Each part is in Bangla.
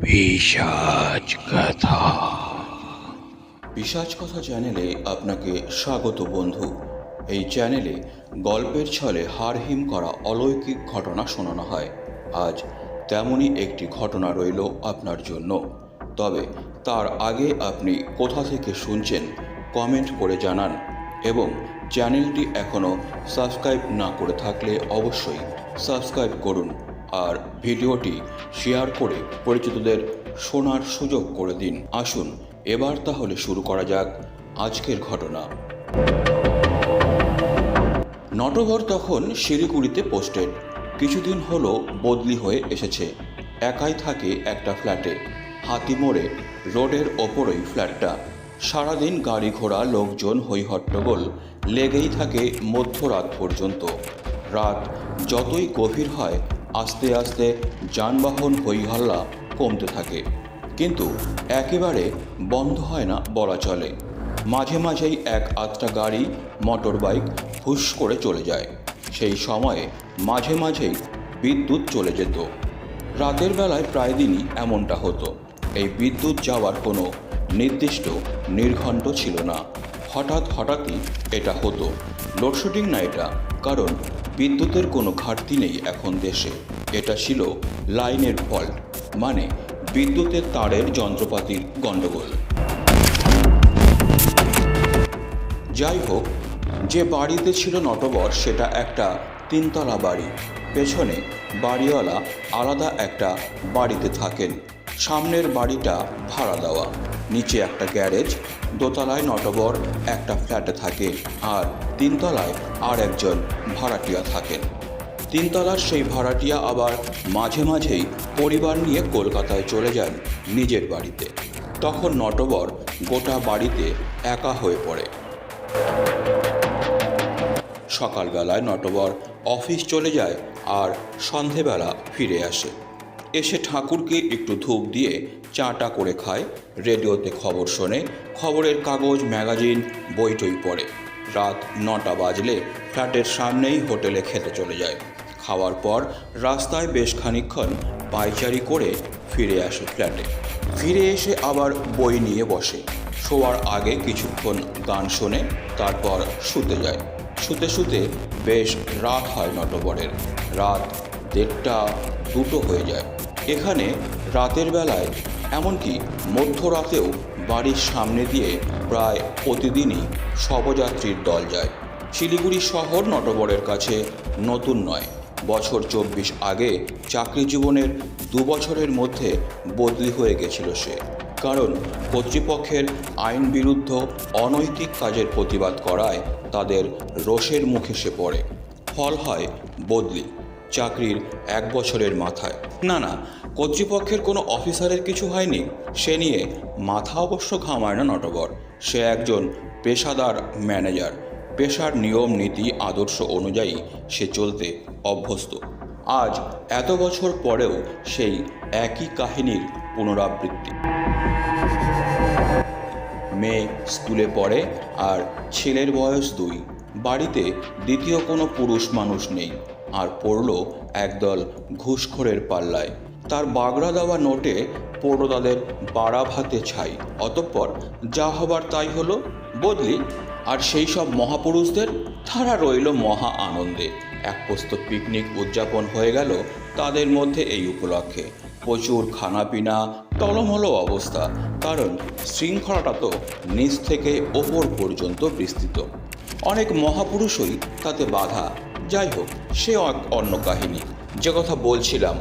পিশাচ কথা। পিসাজ কথা চ্যানেলে আপনাকে স্বাগত বন্ধু। এই চ্যানেলে গল্পের ছলে হারহিম করা অলৌকিক ঘটনা শোনানো হয়। আজ তেমনই একটি ঘটনা রইল আপনার জন্য। তবে তার আগে আপনি কোথা থেকে শুনছেন কমেন্ট করে জানান এবং চ্যানেলটি এখনও সাবস্ক্রাইব না করে থাকলে অবশ্যই সাবস্ক্রাইব করুন। আর ভিডিওটি শেয়ার করে পরিচিতদের শোনার সুযোগ করে দিন। আসুন, এবার তাহলে শুরু করা যাক আজকের ঘটনা। নটবর তখন শিলিগুড়িতে পোস্টেড কিছুদিন হলো বদলি হয়ে এসেছে। একাই থাকে একটা ফ্ল্যাটে। হাতি মোড়ে, রোডের ওপরই ফ্ল্যাটটা। সারাদিন গাড়ি ঘোড়া, লোকজন হইহট্টগোল লেগেই থাকে মধ্যরাত পর্যন্ত। রাত যতই গভীর হয় আস্তে আস্তে যানবাহন হইহল্লা কমতে থাকে। কিন্তু একেবারে বন্ধ হয় না বলা চলে। মাঝে মাঝেই এক আধটা গাড়ি মোটর বাইক হুশ করে চলে যায়। সেই সময়ে মাঝে মাঝেই বিদ্যুৎ চলে যেত। রাতের বেলায় প্রায় দিনই এমনটা হতো। এই বিদ্যুৎ যাওয়ার কোনো নির্দিষ্ট নির্ঘণ্ট ছিল না। হঠাৎ হঠাৎই এটা হতো। লোডশেডিং না এটা, কারণ বিদ্যুতের কোনো ঘাটতি নেই এখন দেশে। এটা ছিল লাইনের ফল্ট মানে বিদ্যুতের তারের যন্ত্রপাতির গণ্ডগোল। যাই হোক, যে বাড়িতে ছিল নটবর, সেটা একটা তিনতলা বাড়ি। পেছনে বাড়িওয়ালা আলাদা একটা বাড়িতে থাকেন। সামনের বাড়িটা ভাড়া দেওয়া। নিচে একটা গ্যারেজ, দোতলায় নটবর, একটা ফ্ল্যাটে থাকে আর তিনতলায় আর একজন ভাড়াটিয়া থাকেন। তিনতলার সেই ভাড়াটিয়া আবার মাঝে মাঝেই পরিবার নিয়ে কলকাতায় চলে যান নিজের বাড়িতে। তখন নটবর গোটা বাড়িতে একা হয়ে পড়ে। সকালবেলায় নটবর অফিস চলে যায় আর সন্ধেবেলা ফিরে আসে। এসে ঠাকুরকে একটু ধূপ দিয়ে চাটা করে খায়। রেডিওতে খবর শোনে, খবরের কাগজ, ম্যাগাজিন, বইটই পড়ে। রাত নটা বাজলে ফ্ল্যাটের সামনেই হোটেলে খেতে চলে যায়। খাওয়ার পর রাস্তায় বেশ খানিকক্ষণ পায়চারি করে ফিরে আসে ফ্ল্যাটে। ফিরে এসে আবার বই নিয়ে বসে। শোয়ার আগে কিছুক্ষণ গান শোনে, তারপর শুতে যায়। শুতে শুতে বেশ রাত হয় নটবরের। রাত দেড়টা দুটো হয়ে যায়। এখানে রাতের বেলায়, এমনকি মধ্যরাতেও বাড়ির সামনে দিয়ে প্রায় প্রতিদিনই শবযাত্রীর দল যায়। শিলিগুড়ি শহর নটবরের কাছে নতুন নয়। বছর চব্বিশ আগে চাকরি জীবনের দু বছরের মধ্যে বদলি হয়ে গেছিল সে। কারণ কর্তৃপক্ষের আইন বিরুদ্ধ অনৈতিক কাজের প্রতিবাদ করায় তাদের রোষের মুখে সে পড়ে। ফল হয় বদলি। চাকরির এক বছরের মাথায়। না না, কর্তৃপক্ষের কোনো অফিসারের কিছু হয়নি। সে নিয়ে মাথা অবশ্য ঘামায় না নটবর সে একজন পেশাদার ম্যানেজার। পেশার নিয়ম, নীতি, আদর্শ অনুযায়ী সে চলতে অভ্যস্ত। আজ এত বছর পরেও সেই একই কাহিনীর পুনরাবৃত্তি। মেয়ে স্কুলে পড়ে আর ছেলের বয়স দুই। বাড়িতে দ্বিতীয় কোনো পুরুষ মানুষ নেই। আর পড়ল একদল ঘুষখোরের পাল্লায়। তার বাগড়া দেওয়া নোটে পড়ল তাদের বাড়া ভাতে ছাই। অতঃপর যা হবার তাই হলো, বদলি, আর সেই সব মহাপুরুষদের তারা রইল মহা আনন্দে। এক পোস্ত পিকনিক উদযাপন হয়ে গেল তাদের মধ্যে এই উপলক্ষে। প্রচুর খানাপিনা, টলমলো অবস্থা, কারণ শৃঙ্খলাটা তো নিচ থেকে ওপর পর্যন্ত বিস্তৃত। অনেক মহাপুরুষই তাতে বাধা যাই হোক, সে এক অন্য কাহিনী। যে কথা বলছিলাম,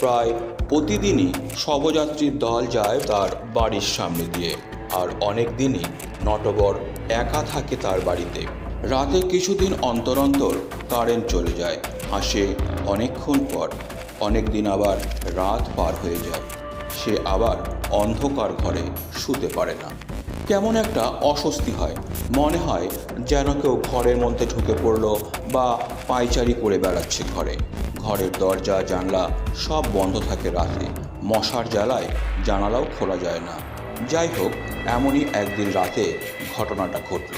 প্রায় প্রতিদিনই শবযাত্রীর দল যায় তার বাড়ির সামনে দিয়ে, আর অনেক দিনই নটবর একা থাকে তার বাড়িতে। রাতে কিছুদিন অন্তর অন্তর কারেন্ট চলে যায়, আসে অনেকক্ষণ পর। অনেক দিন আবার রাত পার হয়ে যায়, সে আবার অন্ধকার ঘরে শুতে পারে না। কেমন একটা অস্বস্তি হয়। মনে হয় যেন কেউ ঘরের মধ্যে ঢুকে পড়ল বা পায়চারি করে বেড়াচ্ছে ঘরে। ঘরের দরজা, জানলা সব বন্ধ থাকে রাতে। মশার জ্বালায় জানালাও খোলা যায় না। যাই হোক, এমনই একদিন রাতে ঘটনাটা ঘটল।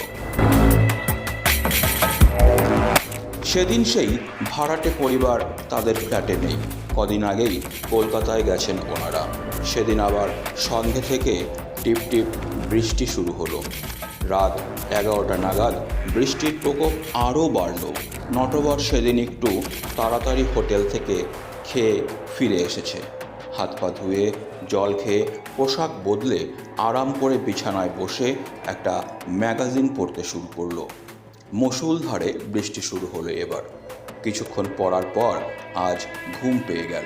সেদিন সেই ভাড়াটে পরিবার তাদের ফ্ল্যাটে নেই। কদিন আগেই কলকাতায় গেছেন ওনারা। সেদিন আবার সন্ধে থেকে টিপ টিপ বৃষ্টি শুরু হলো। রাত এগারোটা নাগাদ বৃষ্টির প্রকোপ আরও বাড়ল। নটবর সেদিন একটু তাড়াতাড়ি হোটেল থেকে খেয়ে ফিরে এসেছে। হাত পা ধুয়ে, জল খেয়ে পোশাক বদলে আরাম করে বিছানায় বসে একটা ম্যাগাজিন পড়তে শুরু করল। মুষলধারে বৃষ্টি শুরু হলো এবার। কিছুক্ষণ পড়ার পর আজ ঘুম পেয়ে গেল।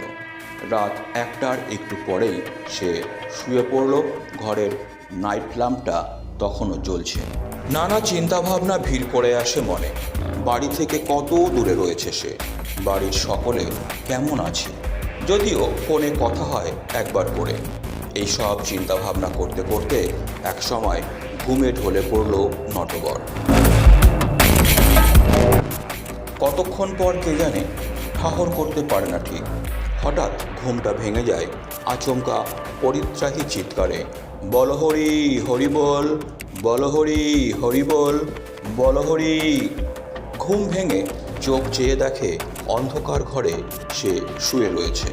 রাত একটার একটু পরেই সে শুয়ে পড়ল। ঘরের নাইট ল্যাম্পটা তখনও জ্বলছে। নানা চিন্তাভাবনা ভিড় করে আসে মনে। বাড়ি থেকে কত দূরে রয়েছে সে? বাড়ির সকলে কেমন আছে? যদিও ফোনে কথা হয় একবার করে। এই সব চিন্তাভাবনা করতে করতে এক সময় ঘুমে ঢলে পড়ল নটবর কতক্ষণ পর কে জানে? ঠাহর করতে পারে না ঠিক। হঠাৎ ঘুমটা ভেঙে যায়, আচমকা পরিত্রাহী চিৎকারে বলহরি হরি বল বলহরি হরি বল বলহরি ঘুম ভেঙে চোখ চেয়ে দেখে অন্ধকার ঘরে সে শুয়ে রয়েছে।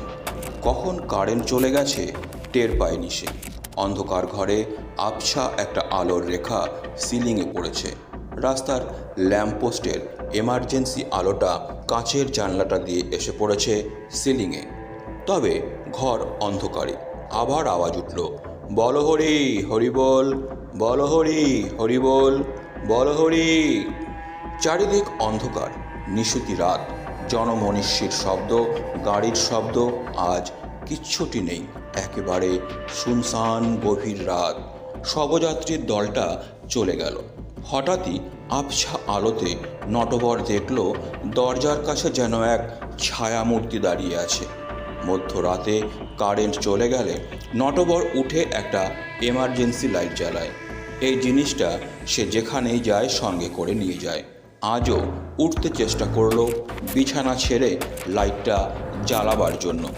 কখন কারেন্ট চলে গেছে টের পায়নি সে। অন্ধকার ঘরে আবছা একটা আলোর রেখা সিলিংয়ে পড়েছে। রাস্তার ল্যাম্পপোস্টের এমার্জেন্সি আলোটা কাঁচের জানলাটা দিয়ে এসে পড়েছে সিলিংয়ে। তবে ঘর অন্ধকারে। আবার আওয়াজ উঠল, বল হরি হরি বল হরি হরি বল বল হরি। চারিদিক অন্ধকার, নিশুতি রাত জনমনীষীর শব্দ, গাড়ির শব্দ, আজ কিচ্ছুটি নেই, একেবারে শুনশান গভীর রাত। শবযাত্রীর দলটা চলে গেল। হঠাৎই আবছা আলোতে নটবর দেখল, দরজার কাছে যেন এক ছায়ামূর্তি দাঁড়িয়ে আছে। মধ্যরাতে কারেন্ট চলে গেলে নটবর উঠে একটা এমার্জেন্সি লাইট জ্বালায়। এই জিনিসটা সে যেখানেই যায় সঙ্গে করে নিয়ে যায়। আজও উঠতে চেষ্টা করল বিছানা ছেড়ে লাইটটা জ্বালাবার জন্য।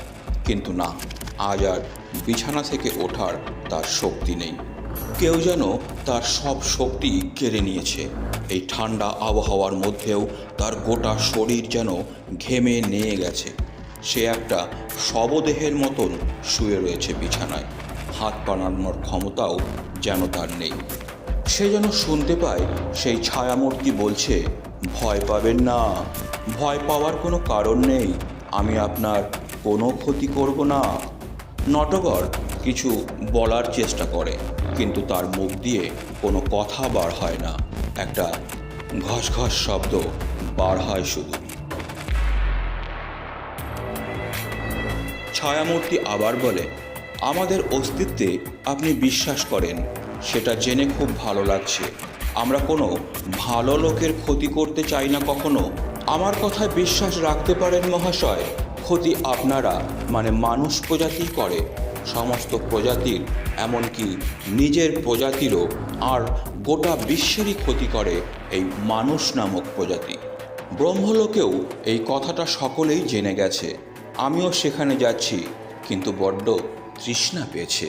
কিন্তু না, আজ আর বিছানা থেকে ওঠার তার শক্তি নেই। কেউ যেন তার সব শক্তি কেড়ে নিয়েছে। এই ঠান্ডা আবহাওয়ার মধ্যেও তার গোটা শরীর যেন ঘেমে নিয়ে গেছে। সে একটা শবদেহের মতন শুয়ে রয়েছে বিছানায়। হাত পানানোর ক্ষমতাও যেন তার নেই। সে যেন শুনতে পায় সেই ছায়ামূর্তি বলছে, ভয় পাবেন না। ভয় পাওয়ার কোনো কারণ নেই। আমি আপনার কোনো ক্ষতি করব না। নটবর কিছু বলার চেষ্টা করে, কিন্তু তার মুখ দিয়ে কোনো কথা বার হয় না। একটা ঘস ঘস শব্দ বার হয় শুধু। ছায়ামূর্তি আবার বলে, আমাদের অস্তিত্বে আপনি বিশ্বাস করেন, সেটা জেনে খুব ভালো লাগছে। আমরা কোনো ভালো লোকের ক্ষতি করতে চাই না কখনো। আমার কথায় বিশ্বাস রাখতে পারেন মহাশয়, ক্ষতি আপনারা মানে মানুষ প্রজাতি করে। সমস্ত প্রজাতির, এমনকি নিজের প্রজাতিরও আর গোটা বিশ্বেরই ক্ষতি করে এই মানুষ নামক প্রজাতি। ব্রহ্মলোকেও এই কথাটা সকলেই জেনে গেছে। আমিও সেখানে যাচ্ছি, কিন্তু বড্ড তৃষ্ণা পেয়েছে।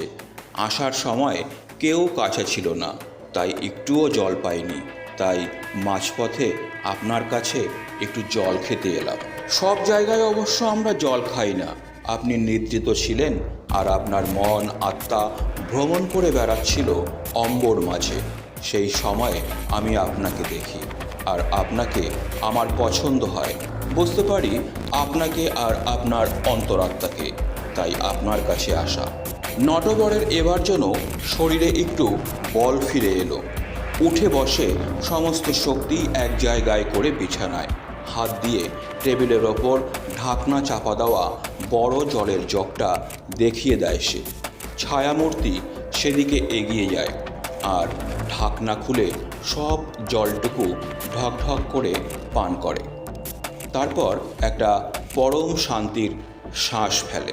আসার সময় কেউ কাছে ছিল না, তাই একটুও জল পাইনি। তাই মাঝপথে আপনার কাছে একটু জল খেতে এলাম। সব জায়গায় অবশ্য আমরা জল খাই না। আপনি নিদ্রিত ছিলেন আর আপনার মন, আত্মা ভ্রমণ করে বেড়াচ্ছিল অম্বর মাঝে। সেই সময়ে আমি আপনাকে দেখি, আর আপনাকে আমার পছন্দ হয়। বুঝতে পারি আপনাকে আর আপনার অন্তরাত্মাকে, তাই আপনার কাছে আসা। নটবরের এবার যেন শরীরে একটু বল ফিরে এলো। উঠে বসে সমস্ত শক্তি এক জায়গায় করে বিছানায়। হাত দিয়ে টেবিলের ওপর ঢাকনা চাপা দেওয়া বড় জলের জগটা দেখিয়ে দেয় সে। ছায়ামূর্তি সেদিকে এগিয়ে যায় আর ঢাকনা খুলে সব জলটুকু ঢক ঢক করে পান করে। তারপর একটা পরম শান্তির শ্বাস ফেলে।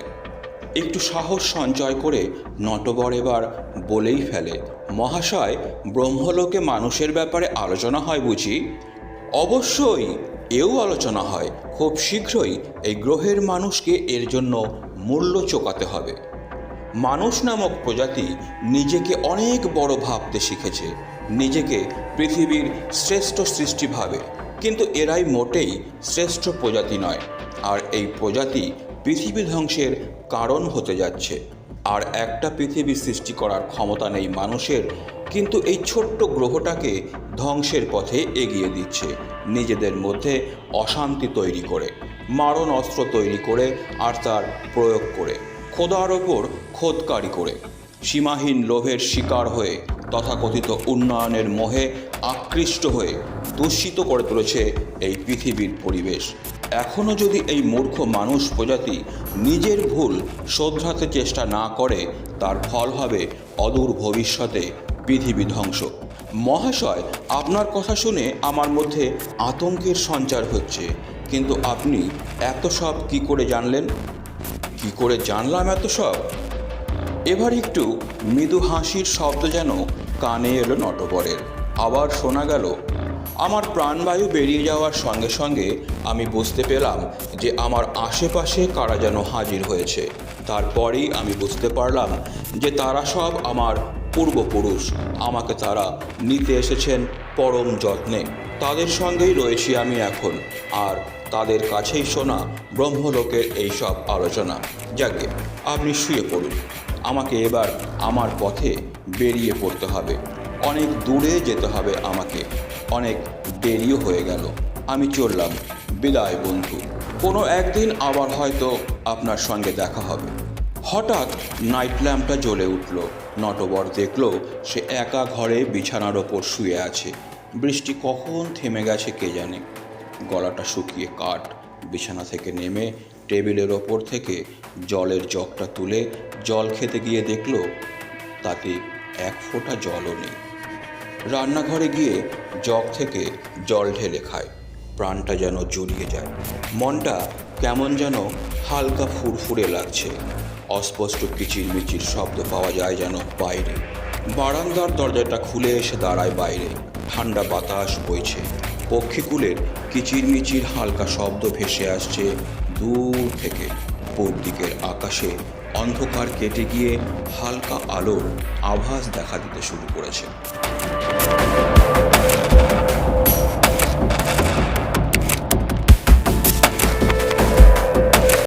একটু সাহস সঞ্চয় করে নটবর এবার বলেই ফেলে, মহাশয়, ব্রহ্মলোকে মানুষের ব্যাপারে আলোচনা হয় বুঝি? অবশ্যই, এও আলোচনা হয়। খুব শীঘ্রই এই গ্রহের মানুষকে এর জন্য মূল্য চোকাতে হবে। মানুষ নামক প্রজাতি নিজেকে অনেক বড় ভাবতে শিখেছে। নিজেকে পৃথিবীর শ্রেষ্ঠ সৃষ্টি ভাবে কিন্তু এরাই মোটেই শ্রেষ্ঠ প্রজাতি নয়। আর এই প্রজাতি পৃথিবী ধ্বংসের কারণ হতে যাচ্ছে। আর একটা পৃথিবী সৃষ্টি করার ক্ষমতা নেই মানুষের, কিন্তু এই ছোট্ট গ্রহটাকে ধ্বংসের পথে এগিয়ে দিচ্ছে, নিজেদের মধ্যে অশান্তি তৈরি করে, মারণ অস্ত্র তৈরি করে, আর তার প্রয়োগ করে, খোদার ওপর খোদকারি করে, সীমাহীন লোভের শিকার হয়ে, তথাকথিত উন্নয়নের মোহে আকৃষ্ট হয়ে দূষিত করে তুলেছে এই পৃথিবীর পরিবেশ। এখনও যদি এই মূর্খ মানুষ প্রজাতি নিজের ভুল শোধরাতে চেষ্টা না করে, তার ফল হবে অদূর ভবিষ্যতে পৃথিবী ধ্বংস। মহাশয়, আপনার কথা শুনে আমার মধ্যে আতঙ্কের সঞ্চার হচ্ছে। কিন্তু আপনি এত সব কি করে জানলেন? কি করে জানলাম এত সব? এবার একটু মৃদু হাসির শব্দ যেন কানে এলো নটবরের। আবার শোনা গেল আমার প্রাণবায়ু বেরিয়ে যাওয়ার সঙ্গে সঙ্গে আমি বুঝতে পেলাম যে আমার আশেপাশে কারা যেন হাজির হয়েছে। তারপরেই আমি বুঝতে পারলাম যে তারা সব আমার পূর্বপুরুষ। আমাকে তারা নিতে এসেছেন পরম যত্নে। তাদের সঙ্গেই রয়েছি আমি এখন। আর তাদের কাছেই শোনা ব্রহ্মলোকের এই সব আলোচনা। যাকে আপনি শুয়ে পড়ুন। আমাকে এবার আমার পথে বেরিয়ে পড়তে হবে। অনেক দূরে যেতে হবে আমাকে। অনেক দেরিও হয়ে গেল। আমি চললাম। বিদায়, বন্ধু। কোনো একদিন আবার হয়তো আপনার সঙ্গে দেখা হবে। হঠাৎ নাইট ল্যাম্পটা জ্বলে উঠল। নটবর দেখল সে একা ঘরে বিছানার ওপর শুয়ে আছে। বৃষ্টি কখন থেমে গেছে কে জানে। গলাটা শুকিয়ে কাঠ। বিছানা থেকে নেমে টেবিলের ওপর থেকে জলের জগটা তুলে জল খেতে গিয়ে দেখল তাতে এক ফোঁটা জলও নেই। রান্নাঘরে গিয়ে জগ থেকে জল ঢেলে খায়। প্রাণটা যেন জড়িয়ে যায়। মনটা কেমন যেন হালকা ফুরফুরে লাগছে। অস্পষ্ট কিচিরমিচির শব্দ পাওয়া যায় যেন বাইরে। বারান্দার দরজাটা খুলে এসে দাঁড়ায় বাইরে। ঠান্ডা বাতাস বইছে। পক্ষীকুলের কিচিরমিচির হালকা শব্দ ভেসে আসছে দূর থেকে। পূর্ব দিকের আকাশে অন্ধকার কেটে গিয়ে হালকা আলোর আভাস দেখা দিতে শুরু করেছে।